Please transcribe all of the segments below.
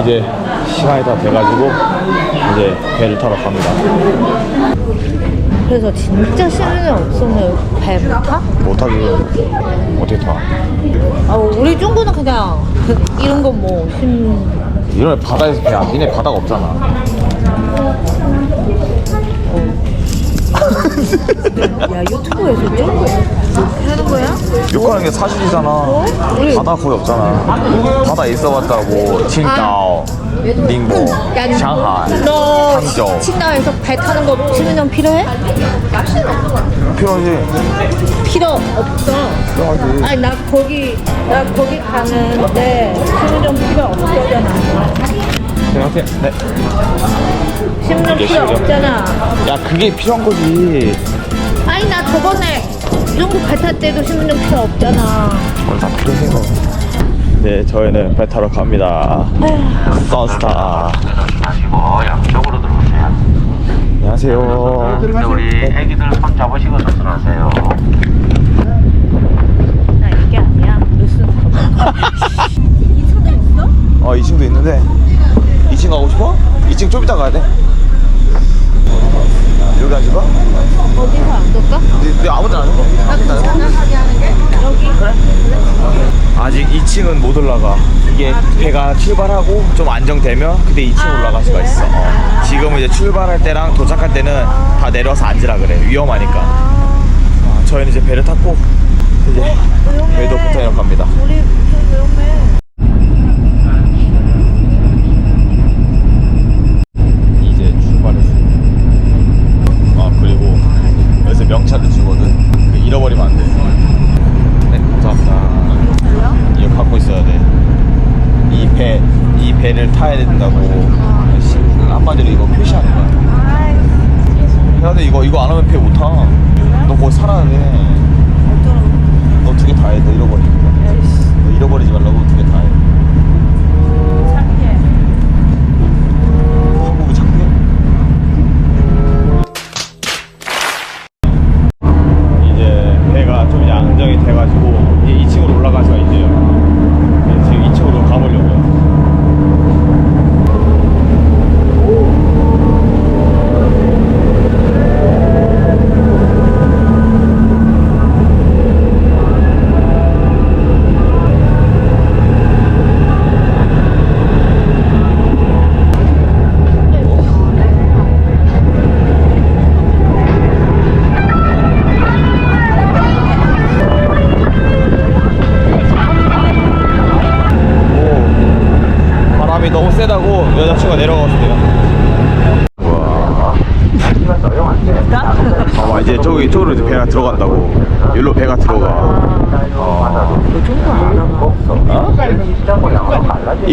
이제 시간이 다 돼가지고 이제 배를 타러 갑니다. 그래서 진짜 시간이 없으면 배 못 타? 못하지 어떻게 타? 아, 우리 중구는 그냥 그- 이런 거뭐 심... 이런 바다에서 배 안, 니네 바다가 없잖아. 야 유튜브에서 이런 거 하는 거야? 욕하는 게 사실이잖아. 우리- 바다 거의 없잖아. 바다 있어봤자 뭐 칭다오, 닝보, 야, 상하이, 너 항저우. 칭다오에서 배 타는 거 10년 필요해? 필요하지. 필요 없어. 필요하지. 아니 나 거기 나 거기 가는데 10년 필요 없잖아. 생각해. 네. 10년 이게 필요 실력. 없잖아. 야 그게 필요한 거지. 아니 나 저번에 중국 배탈 때도 10년 필요 없잖아. 오늘 다 필요해요. 네, 저희는 배 타러 갑니다. 선스타. 하시고 양쪽으로 들어오세요. 안녕하세요. 근데 우리 애기들 손 잡으시고 서술하세요. 나 이게 아니야. 무슨? 어, 2층도 있는데 2층 가고 싶어? 2층 좀 이따 가야 돼. 여기 앉을까? 어디서 안 될까? 네, 네 아무 데나 앉아. 아무 데나 앉아. 여기 그래? 아직 2층은 못 올라가. 이게 배가 출발하고 좀 안정되면 그때 2층 올라갈 수가 있어. 어. 지금 이제 출발할 때랑 도착할 때는 다 내려와서 앉으라 그래. 위험하니까. 아, 저희는 이제 배를 탔고 이제 배도 부탄이로 갑니다.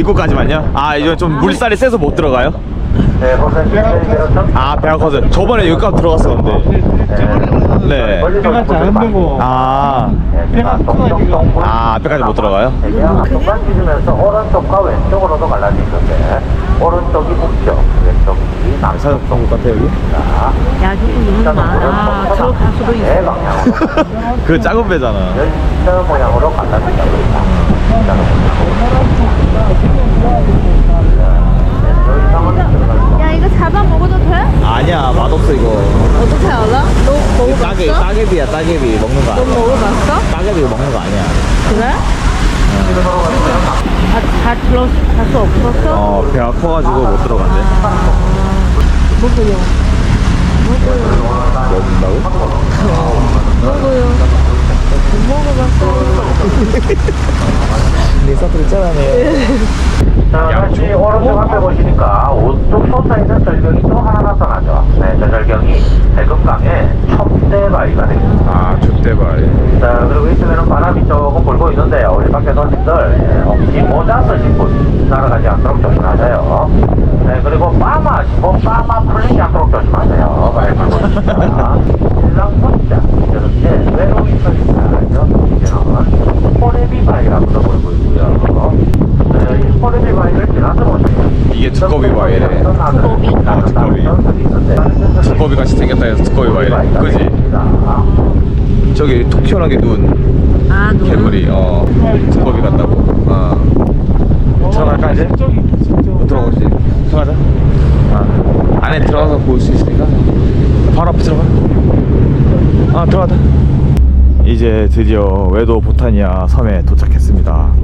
입구까지만요? 아 이제 좀 물살이 세서 못 들어가요? 네, 아 배가 커서 저번에 여기까지 들어갔었는데. 네. 배가 작은 거고. 아, 배가 동동동. 아 앞에까지 못 들어가요? 중간 뒤지면서 오른쪽과 왼쪽으로도 갈라져 있는데 오른쪽이 북쪽, 왼쪽이 남쪽. 같아 여기? 야 여기 너무 많아. 들어갈 수도 네 있어. 그 작은 배잖아. 열차 모양으로 갈라진다고 야 이거 잡아 먹어도 돼? 아니야 맛없어 이거. 어떻게 알아? 너 따개 먹어봤어? 따개비야 따개비 먹는 거 너 아니야. 먹어봤어? 따개비 먹는 거 아니야. 그래? 다, 다 들어 갈수 없었어? 어 배가 커가지고 못 들어간대. 먹어요. 먹는다고? 먹어요. 못 먹어봤어. 네 사투리 짠하네. 자, 다시 오른쪽 앞에 보시니까 오쪽 솟아 있는 절경이 또 하나 나타나죠. 네, 저 절경이 대금강의 첩대바위가 됩니다. 아 족대발. 자, 그리고 이쪽에는 바람이 조금 불고 있는데요. 우리 밖에 손님들, 혹시 모자 쓰신 분 날아가지 않도록 조심하세요. 네, 그리고 빠마 하시고 빠마 풀리지 않도록 조심하세요. 바람이 불고 있습니다. 신랑 문자, 이렇게 외로운 설사죠. 이제는 호레비바위라고도 불고 있고요. 네, 이 호레비바위를 지나서 보시면 이게 두꺼비 바위래. 두꺼비? 아, 두꺼비. 두꺼비 같이 생겼다 해서 두꺼비 바위래. 그지? 저기 톡 튀어나온 게눈 아 너무 개구리 어 두꺼비 같다고 어 들어갈까 이제? 들어가자. 아, 안에 들어가서 볼 수 있으니까. 바로 앞에 들어가. 아, 들어가자. 이제 드디어 외도 보타니아 섬에 도착했습니다.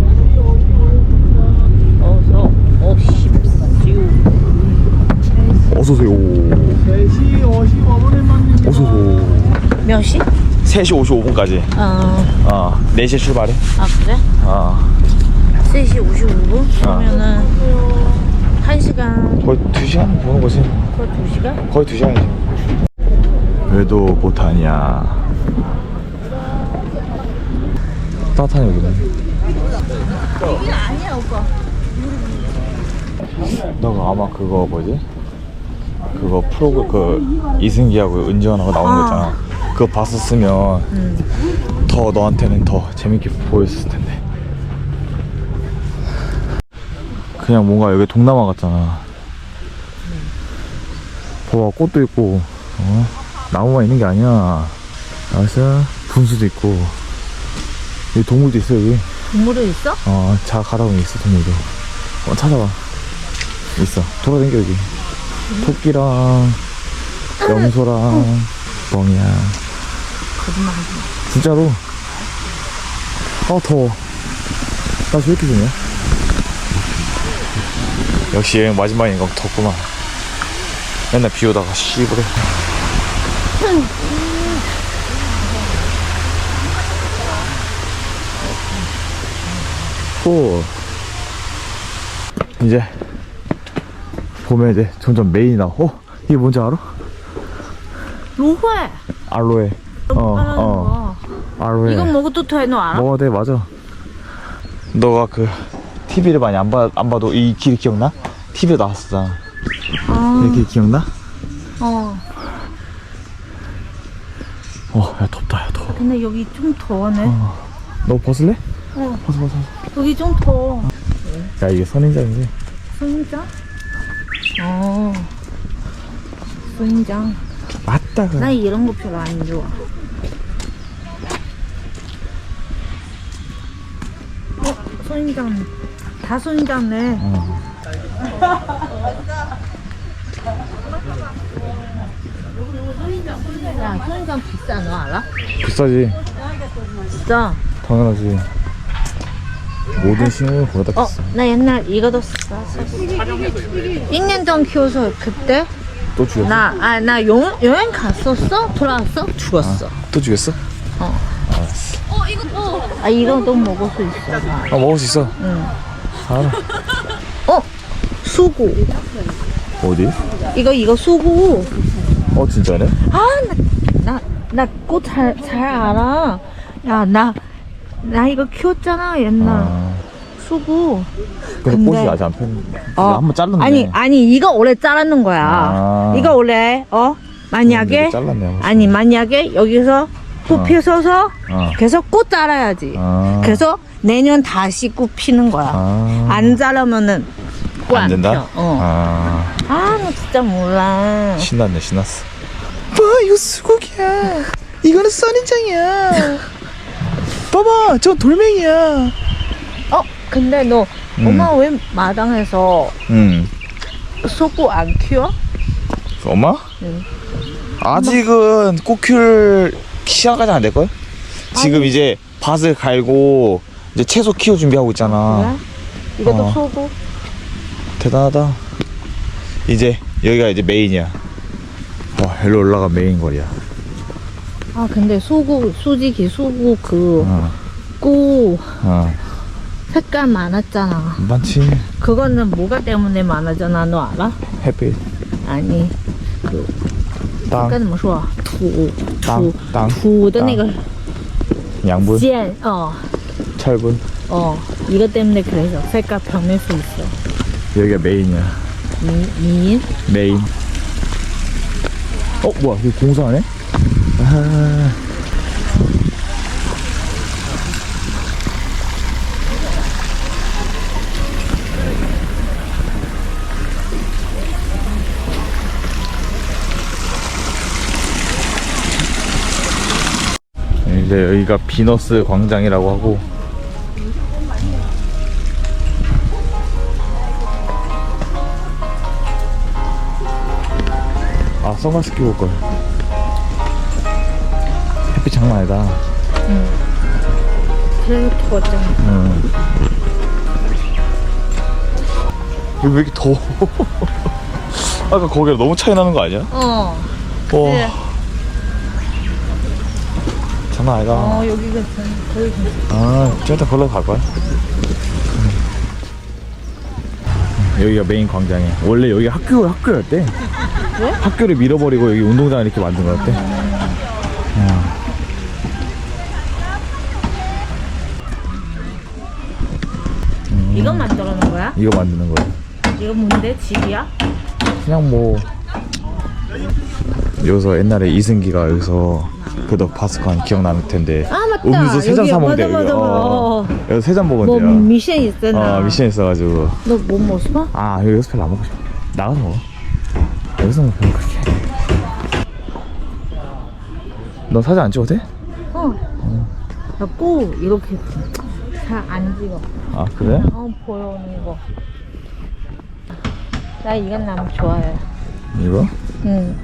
어서. 어서오세요. 어서오세요. 몇 시? 3시 55분까지. 어, 어, 4시에 출발해. 아 그래? 어, 3시 55분? 그러면은 1시간, 거의 2시간 보는 거지. 거의 2시간? 거의 2시간이지. 외도 보타니아. 따뜻하네, 여기는. 여기 아니야 오빠. 너가 아마 그거 뭐지? 그거 프로그 그 이승기하고 은지원하고 나오는 거 있잖아. 그거 봤었으면 더 너한테는 더 재밌게 보였을 텐데. 그냥 뭔가 여기 동남아 같잖아. 봐봐 꽃도 있고 어? 나무만 있는 게 아니야. 알았어? 분수도 있고 여기 동물도 있어 여기. 동물이 있어? 어, 자 가다 보면 있어 동물도. 어, 찾아봐. 있어. 돌아다녀 여기. 토끼랑 염소랑 멍이야. 거짓말 하지 마. 진짜로. 아 더워. 나왜 이렇게 좋냐? 역시 여행 마지막인가 덥구만. 맨날 비 오다가 씨부래. 또 이제 보면 이제 점점 메인이 나와. 어? 이게 뭔지 알아? 로회. 알로에. 어, 아, 어. 알로에. 이거 먹어도 돼, 너 알아? 먹어도 돼, 맞아. 너가 그 TV를 많이 안, 봐, 안 봐도 이 길 기억나? TV에 나왔었잖아. 아, 이렇게 기억나? 어. 어, 야 덥다, 야 더워. 근데 여기 좀 더워네. 너 벗을래? 어. 벗어, 벗어. 여기 좀 더워. 야 이게 선인장이지. 수인장? 어. 수인장. 맞다. 나 이런 거 별로 안 좋아. 어, 수인장. 다 수인장네. 어. 야, 수인장 비싸, 너 알아? 비싸지. 비싸. 당연하지. 모든 식물은 거기다 어, 비싸. 나 옛날 이거도 샀어. 1년 전 키워서 그때 또 죽였어? 나, 아, 나 여, 여행 갔었어? 돌아왔어? 죽었어. 또 죽였어? 어. 알았어. 아, 이거도 먹을 수 있어. 나. 아 먹을 수 있어. 응. 알아. 어, 수구. 어디? 이거, 이거 수구. 어 진짜네? 아, 나, 나, 나 꽃 잘, 잘 알아. 야, 나, 나 이거 키웠잖아, 옛날. 아. 수구. 근데, 근데- 꽃이 아직 안 폈는데. 어. 한번 잘랐네. 아니, 아니, 이거 원래 자르는 거야. 아. 이거 원래, 어? 만약에, 근데 잘랐네. 아니, 만약에 여기서 꽃 어. 피어서 어. 계속 꽃 자라야지. 아. 그래서 내년 다시 꽃 피는 거야. 아. 안 자르면은 꽃안 된다? 펴. 어. 아. 아, 나 진짜 몰라. 신났네 신났어. 봐 이거 수국이야. 이거는 선인장이야. 봐봐 저 돌멩이야. 어, 근데 너 음. 엄마 왜 마당에서 응. 소구 안 키워? 엄마? 응. 아직은 꽃 키울 시간까지 안 될걸? 지금 이제 밭을 갈고 이제 채소 키워 준비하고 있잖아. 그래? 이것도 어. 소구? 대단하다. 이제 여기가 이제 메인이야. 와, 일로 올라가 메인 거리야. 아, 근데 소구, 솔직히 소구 그, 어, 꽃 어. 색깔 많았잖아. 많지. 그거는 뭐가 때문에 많아잖아, 너 알아? 햇빛, 아니, 그, 땅, 该怎么说？土当土当土的那个 양분, 剑，哦 철분. 어, 이것 때문에 그래서 색깔 변할 수 있어. 여기가 메인이야. 미, 미인? 메인. 어, 뭐야, 여기 공사하네? 아. 이제 여기가 비너스 광장이라고 하고 선글라스 끼고 올걸 햇빛 장난 아니다 그래서 더웠잖아. 응. 여기 왜 이렇게 더워 아까 거기랑 너무 차이 나는 거 아니야? 어. 와 그래. 장난 아니다 어, 여기 괜찮아. 거기 괜찮아. 아, 좀 이따 걸러 갈 거야. 여기가 메인 광장이야. 원래 여기 학교 학교였대. 왜? 학교를 밀어버리고 여기 운동장을 이렇게 만든 거였대. 어. 이거 만들어 놓은 거야? 이거 만드는 거야. 이거 뭔데? 집이야? 그냥 뭐 여기서 옛날에 이승기가 여기서 그덕 바스콘 기억나는 텐데. 아, 맞다. 음료수 세잔 여기 사 먹는데 맞아, 어. 맞아. 여기 세잔 뭐 먹은데요. 미션 있잖아. 어 미션 있어가지고. 너뭐 먹었어? 아 여기 여기서 별로 안 먹고 싶어. 나가서 먹어. 여기서 뭐 별로 그렇게. 넌 사진 안 찍어도 돼? 어. 나꼭 이렇게 잘 안 찍어. 아 그래? 어, 보여오는 거. 나 이건 너무 좋아해. 이거? 응.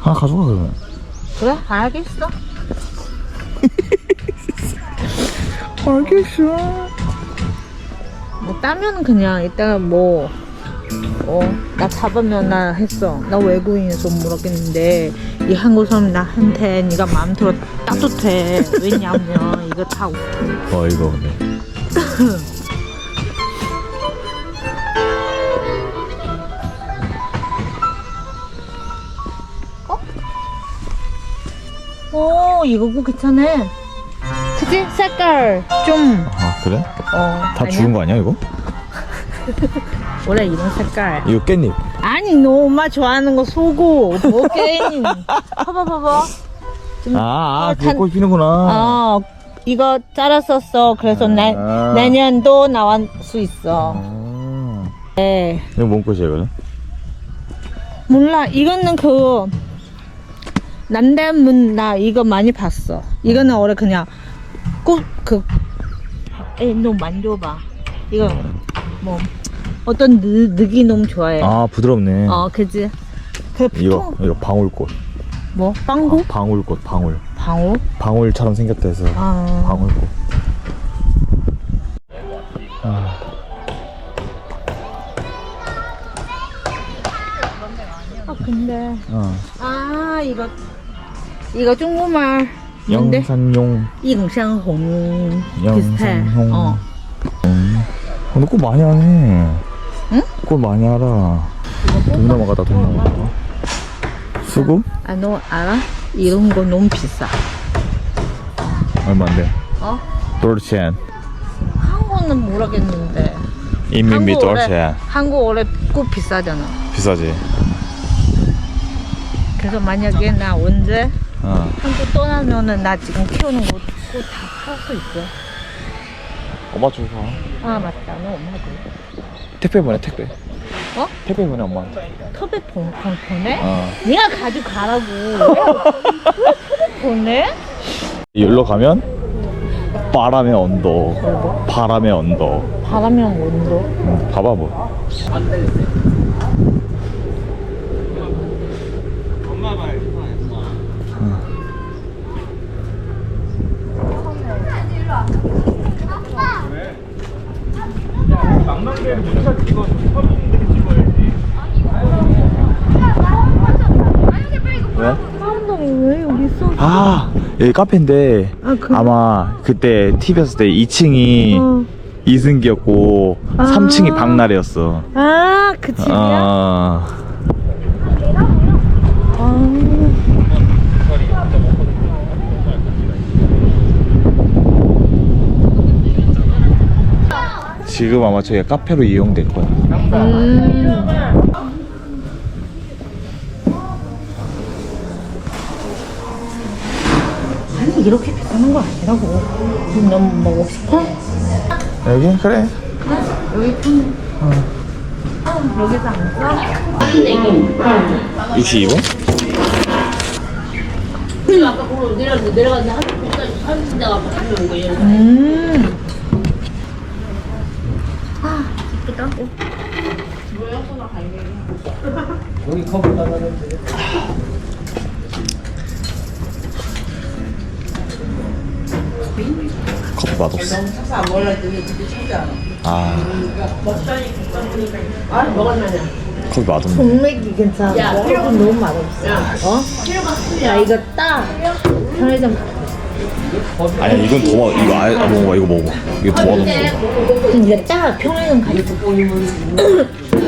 하나 가져가 그러면. 그래? 알겠어. 알겠어. 뭐 따면 그냥 이따가 뭐, 어, 나 잡으면 나 했어. 나 외국인에서 물었겠는데, 이 한국 사람 나한테 네가 마음대로 따뜻해. 왜냐면, 이거 다 어 이거 네. 오, 이거 꼭 괜찮아. 그치? 색깔 좀, 아 그래? 어. 다 죽은 거 아니야 이거? 원래 이런 색깔. 이거 깻잎. 아니, 너 엄마 좋아하는 거 소고, 뭐 게임. 봐봐, 봐봐. 좀, 아, 아 어, 그거 단- 꽃 피는구나. 어, 이거 잘랐었어. 그래서 내, 아. 내년도 나올 수 있어. 아. 네. 이거 뭔 꽃이야 이거는? 몰라, 이거는 그, 남대문 나 이거 많이 봤어. 이거는 원래 그냥 꽃, 그, 에, 너 만져봐. 이거, 뭐, 어떤 느, 느기 너무 좋아해. 아 부드럽네. 어, 그지? 그 이거 보통, 이거 방울꽃. 뭐, 빵구? 방울꽃 방울. 방울? 방울처럼 생겼다 해서 아. 방울꽃. 아. 아, 근데. 어. 아, 이거, 이거 중국말. 뭔데? 영산용. 잉상홍 비슷해. 영상홍. 어. 음. 어, 너 꽃 많이 하네. 응? 꽃 많이 알아. 동남아 가다 동남아 가다. 수금? 아, 너 알아? 이런 거 너무 비싸. 얼마인데? 어? 돌첸. 한국은 모르겠는데. 인민비 한국 원래- 돌첸. 한국 원래 꽃 비싸잖아. 비싸지? 그래서 만약에 나 언제 어. 한국 떠나면은 나 지금 키우는 꽃다팔수 있어. 엄마 주고 가. 아, 맞다. 너 엄마도. 택배 보내 택배. 어? 택배 보내 엄마한테. 보, 보내? 어. 네가 가져가라고. 왜 톱에 보내? 여기로 가면 바람의 언덕. 바람의 언덕. 바람이랑 온도. 응, 봐봐 뭐. 왜? 사람들이 왜 여기 있어? 아 여기 카페인데 아, 그래? 아마 그때 TV 였을 때 2층이 어. 이승기였고 아. 3층이 박나래였어. 아, 그 집이야? 아, 지금 아마 저희가 카페로 이용될 거야. 음. 아니 이렇게 비싸는 거 아니라고. 너무 먹고 싶어? 여기 그래. 여기 편해. 어. 여기서 앉아? 62번? 음. 아, 예쁘다. 커피 맛없어. 아. 커피 맛없네. 동맥이 괜찮아. 조금 너무 맛없어. 어? 야 이거 딱 편의점 아니 이건 더 맛- 이거 아 먹어봐 이거 먹어봐. 이거 더 맛없어. 이거 딱 편의점 가서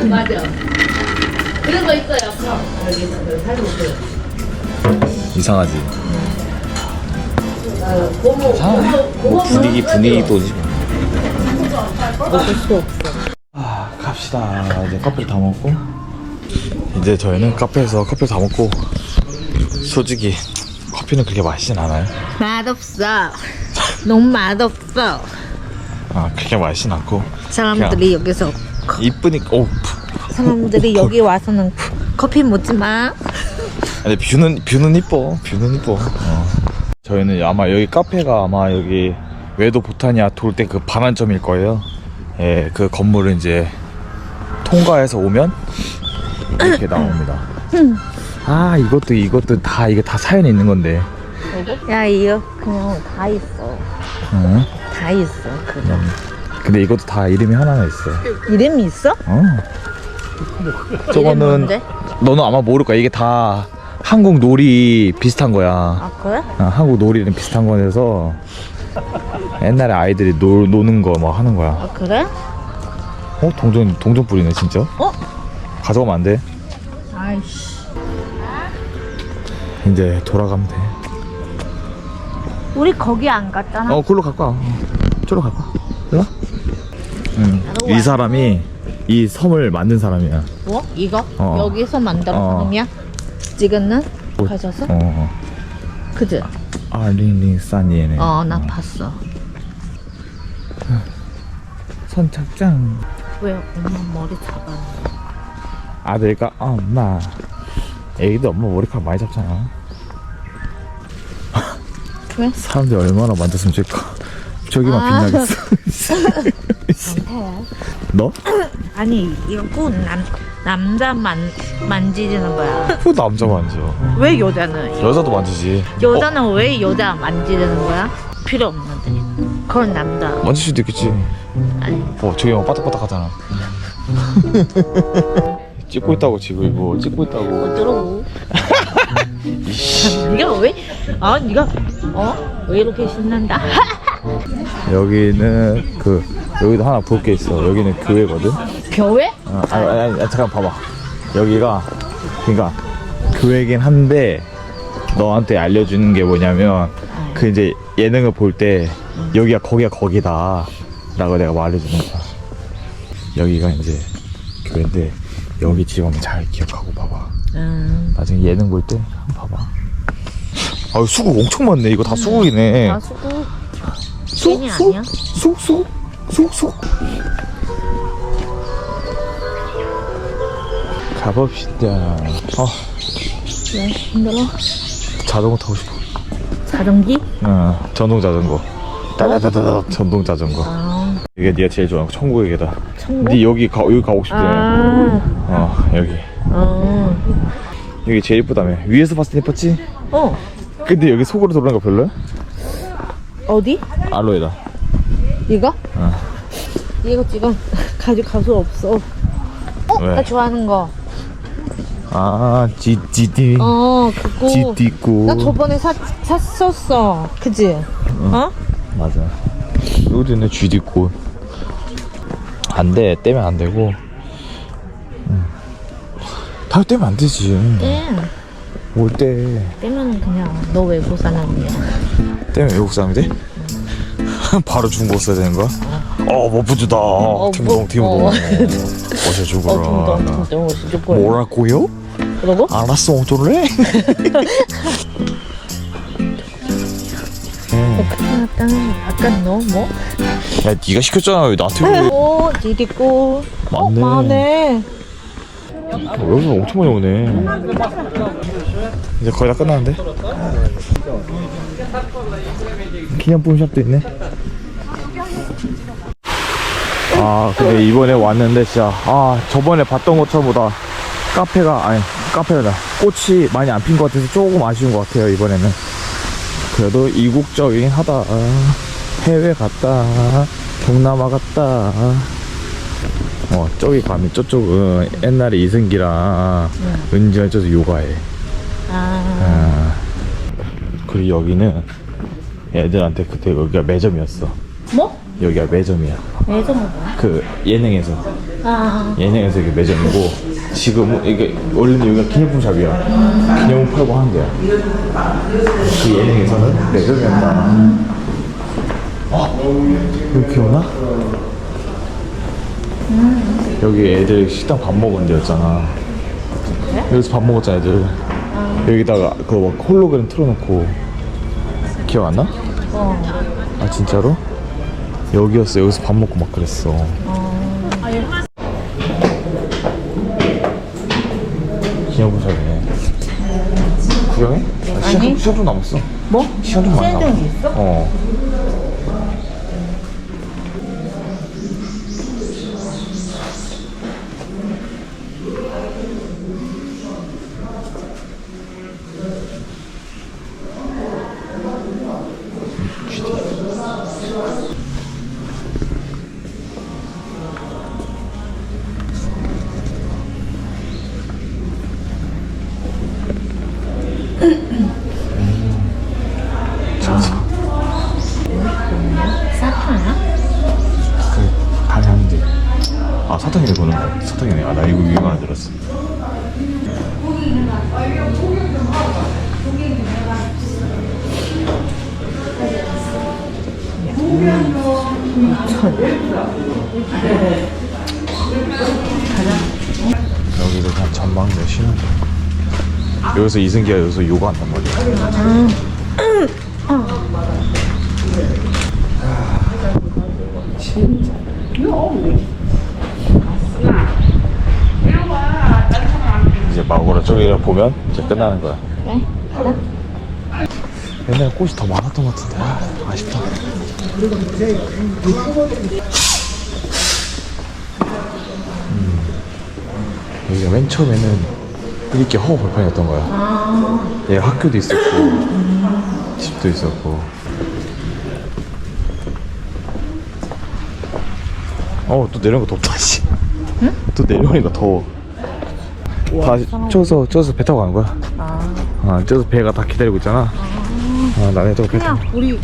맞아. 그런 거 있어요. 이상하지. 이상해. 뭐 분위기 분위기 또지. 먹을 수 없어. 아 갑시다. 이제 커피를 다 먹고 이제 저희는 카페에서 커피를 다 먹고 솔직히 커피는 그렇게 맛있진 않아요. 맛없어. 너무 맛없어. 아 그렇게 맛있진 않고 사람들이 여기서 이쁘니까 오. 사람들이 여기 와서는 커피 먹지 마. 근데 뷰는 뷰는 이뻐. 뷰는 이뻐. 어. 저희는 아마 여기 카페가 아마 여기 외도 보타니아 돌 때 그 반환점일 거예요. 예, 그 건물을 이제 통과해서 오면 이렇게 나옵니다. 아 이것도 이것도 다 이게 다 사연이 있는 건데. 야 이거 그냥 다 있어. 어? 다 있어. 그거. 근데 이것도 다 이름이 하나가 있어. 이름이 있어? 어. 저거는 뭔데? 너는 아마 모를 거야. 이게 다 한국 놀이 비슷한 거야. 아 그래? 아, 한국 놀이는 비슷한 거라서 옛날에 아이들이 놀, 노는 거뭐 하는 거야. 아 그래? 어? 동전, 동전 뿌리네, 진짜? 어? 가져가면 안 돼. 아이씨. 이제 돌아가면 돼. 우리 거기 안 갔잖아. 어, 갈 거야. 어, 저로. 일로 응. 이 사람이 이 섬을 만든 사람이야. 뭐? 이거? 어. 여기서 만든 어. 사람이야? 지금은 뭐- 가져서? 어, 어. 그지? 아, 링링 싸니에네. 어, 나 봤어. 선착장. 왜 엄마 머리 잡았네? 아들과 엄마. 애기도 엄마 머리카락 많이 잡잖아. 왜? 사람들이 얼마나 만졌으면 좋을까. 저기만 아. 빛나겠어. 너? 아니 이거 꼭 남, 남자 만, 만지는 거야. 그 남자 만져. 왜 여자는? 여자도 만지지. 여자는 왜 여자 만지는 거야? 필요 없는데. 그건 남자. 어, 만질 수도 있겠지. 아니 어, 저기 막 바닥바닥 하잖아. 찍고 있다고 지금 이거 찍고 있다고. 어쩌라고? 네가 왜? 아 네가 어? 왜 이렇게 신난다? 여기는 그 여기도 하나 볼 게 있어. 여기는 교회거든. 교회? 어, 아니, 아니, 아니, 잠깐 봐봐. 여기가 그러니까 교회긴 한데 너한테 알려주는 게 뭐냐면 그 이제 예능을 볼 때 여기가 거기가 거기다 라고 내가 말해주는 거야. 여기가 이제 교회인데 여기 집 한번 잘 기억하고 봐봐. 음. 나중에 예능 볼 때 한번 봐봐. 아 수국 엄청 많네. 이거 다 수국이네. 아 괜히 쑥, 아니야? 쑥, 쑥, 쑥, 쑥. 가봅시다. 아, 왜 힘들어? 자전거 타고 싶어. 자전기? 어, 전동 자전거. 따다다다다 전동 자전거. 아 이게 네가 제일 좋아하는 계단. 천국? 네 여기 가 여기 가고 싶대. 아. 어 여기 어. 여기 제일 이쁘다며. 위에서 봤을 때 이뻤지? 어. 근데 여기 속으로 들어오는 거 별로야? 어디? 알로에다. 이거? 어. 이거 지금 가져갈 수 없어. 어? 왜? 나 좋아하는 거. 아 GTD. 어, 그거. GT9. 나 저번에 사, 샀었어. 그지? 어? 맞아. 여기도 있네, GD 꽃. 안 돼, 떼면 안 되고. 응. 다 떼면 안 되지. 네. 올 때. 떼면 그냥 너 외국 사람이야. 떼면 외국 사람이 돼? 바로 중국 써야 되는 거야? 어, 머부주다. 팀동, 뭐, 팀동. 어. 어, 죽어라. 멋있을 거야. 뭐라고요? 그러고? 알았어, 어쩔래? 약간, 약간 너 뭐? 야, 네가 시켰잖아. 왜 나한테 그래? 오, 디디고. 어, 맞네. 많네. 어, 여기서 엄청 많이 오네. 이제 거의 다 끝났는데? 기념품 샵도 있네. 아 근데 이번에 왔는데 진짜 아 저번에 봤던 것처보다 카페가 아니 카페가 꽃이 많이 안 핀 것 같아서 조금 아쉬운 것 같아요 이번에는 그래도 이국적이긴 하다. 아, 해외 갔다. 동남아 갔다. 어 저기 가면 저쪽은 옛날에 이승기랑 은지가 저기서 요가해. 아, 아, 그리고 여기는 애들한테 그때 여기가 매점이었어. 뭐? 여기가 매점이야. 매점은 뭐야? 그 예능에서. 아, 예능에서 이게 매점이고 지금은 이게 원래는 여기가 기념품 샵이야. 기념품 팔고 하는 데야. 그 예능에서는? 매점이었다 어? 여기 기억나? 여기 애들 식당 밥 먹은 데였잖아. 여기서 밥 먹었잖아 애들. 여기다가 그거 막 홀로그램 틀어놓고. 기억 안 나? 어. 아 진짜로? 여기였어. 여기서 밥 먹고 막 그랬어 기념품샵이네 구경해? 아, 시간, 좀, 남았어 뭐? 시간 좀 많이 시간 남았어 좀 있어? 어 전망대 쉬는 데 여기서 이승기가 여기서 요가 한단 말이야 이제 저기를 보면 이제 끝나는 거야. 가자. 옛날에 꽃이 더 많았던 것 같은데 아, 아쉽다. 여기가 맨 처음에는 이렇게 허허 벌판이었던 거야. 얘 학교도 있었고 집도 있었고. 어또 내려오는 거 덥다 씨. 또 내려오니까 더워. 다 저기서 저기서 배 타고 가는 거야. 아, 아, 저기서 배가 다 기다리고 있잖아. 아, 나네 저거 배 타고. 그냥 우리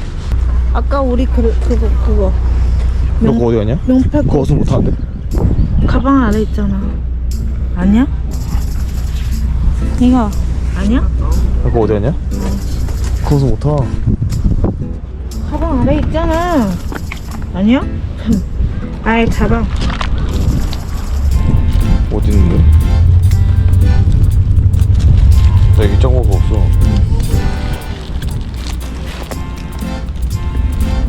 아까 우리 그 그거 그거 너 그거 어디 갔냐? 명패 그거 어디서 못 타는데? 가방 아래 있잖아. 아니야? 이거 아니야? 그거 어디 갔냐? 그거 어디서 못 타. 가방 아래 있잖아. 아니야? 아예 가방. 어디 있는데? 나 여기 짱구가 없어.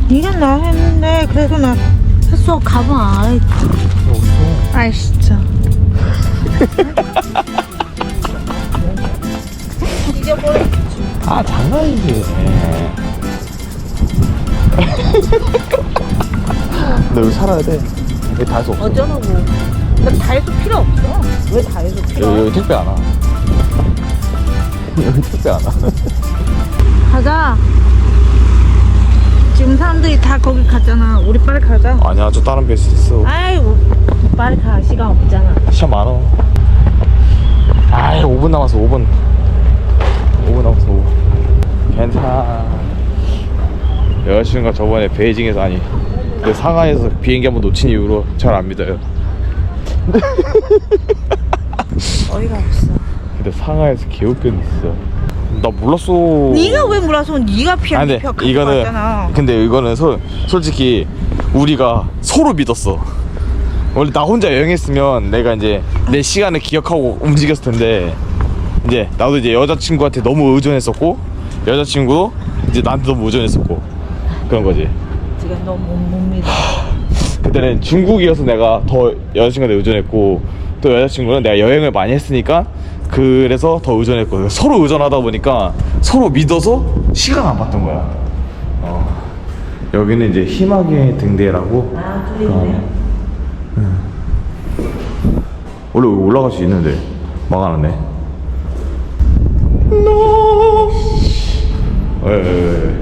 네가 나 했는데 그래서 나 했어 가방 아래 없어. 아이 진짜. 아, 장난이지. 너 여기 살아야 돼. 여기 다할수 없어. 어쩌라고. 나 다해서 필요 없어. 왜 다해서 필요? 여기, 여기 택배 안 와. 여기 택배 안 와. 가자. 지금 사람들이 다 거기 갔잖아. 우리 빨리 가자. 아니야, 저 다른 베이스 있어. 아이고 빨리 가 시간 없잖아. 시간 많어. 아이, 5분 남았어, 5분. 5분 남았어, 5분. 괜찮아. 여자친구가 저번에 베이징에서 아니, 그 상하이에서 비행기 한번 놓친 이후로 잘 안 믿어요. 어이가 없어. 근데 상하이에서 개웃겼어. 나 몰랐어. 네가 왜 몰라서 네가 피한 표 근데 이거는. 근데 이거는 소, 솔직히 우리가 서로 믿었어. 원래 나 혼자 여행했으면 내가 이제 내 시간을 기억하고 움직였을 텐데 이제 나도 이제 여자친구한테 너무 의존했었고 여자친구도 이제 나한테 너무 의존했었고 그런 거지. 지금 너무 못 믿어. 그때는 중국이어서 내가 더 여자친구한테 의존했고 또 여자친구는 내가 여행을 많이 했으니까 그래서 더 의존했고 서로 의존하다 보니까 서로 믿어서 시간 안 봤던 거야. 어. 여기는 이제 희망의 등대라고 아, 있네. 어, 원래 여기 올라갈 수 있는데 막아놨네. 왜, 왜, 왜, 왜.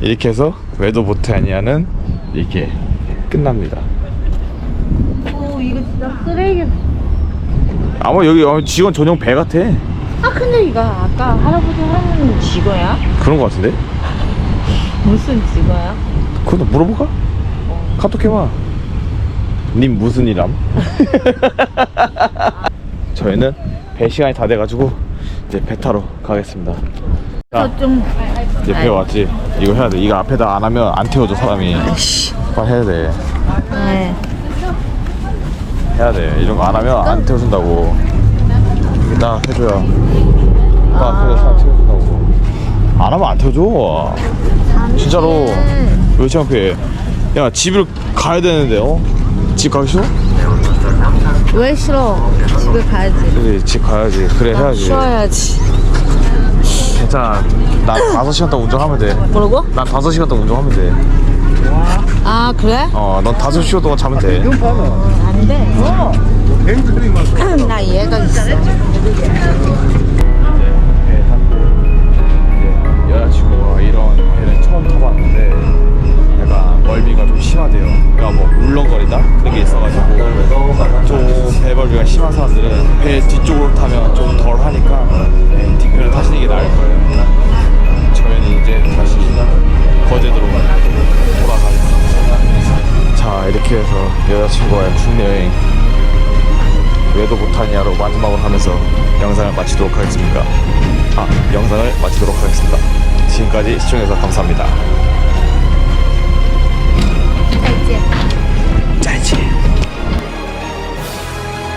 이렇게 해서 외도 보타니아는 이렇게 끝납니다. 오 이거 진짜 쓰레기. 아마 여기 아마 직원 전용 배 같아. 아 근데 이거 아까 할아버지 하는 직어야? 그런 거 같은데? 무슨 직어야? 그것도 물어볼까? 카톡 해봐. 님 무슨 일함? 저희는 배 시간이 다 돼가지고 이제 배 타러 가겠습니다. 자, 저좀 이제 배 왔지. 이거 해야 돼. 이거 앞에다 안 하면 안 태워줘 사람이. 빨리 해야 돼. 네. 해야 돼. 이런 거 안 하면 안 태워준다고. 나 해줘야. 나 해줘 사람 태워준다고. 안 하면 안 태워줘. 진짜로. 왜 창피해? 야 집을 가야 되는데 어? 집 가기 싫어? 왜 싫어? 집에 가야지. 그래 집 가야지. 그래 해야지. 쉬어야지. 괜찮아. 난 5시간 동안 운전하면 돼. 뭐라고? 난 5시간 동안 운전하면 돼. 아 그래? 어, 넌 5시간 동안 자면 돼. 안 돼. 나 얘가 있어. 배 탔고 이제 여자친구가 이런 배를 처음 타봤는데 약간 멀미가 좀 심하대요. 그러니까 뭐 울렁거리다 그런 게 있어가지고 좀 배멀미가 심한 사람들은 배 뒤쪽으로 타면 좀 덜 하니까 네, 뒷배를 타시는 게 나을 거예요. 저희는 이제 다시 거제도로 돌아가겠습니다. 자 이렇게 해서 여자친구와의 국내 여행 왜도 못하냐로 마지막으로 하면서 영상을 마치도록 하겠습니다. 아, 영상을 마치도록 하겠습니다. 지금까지 시청해서 감사합니다.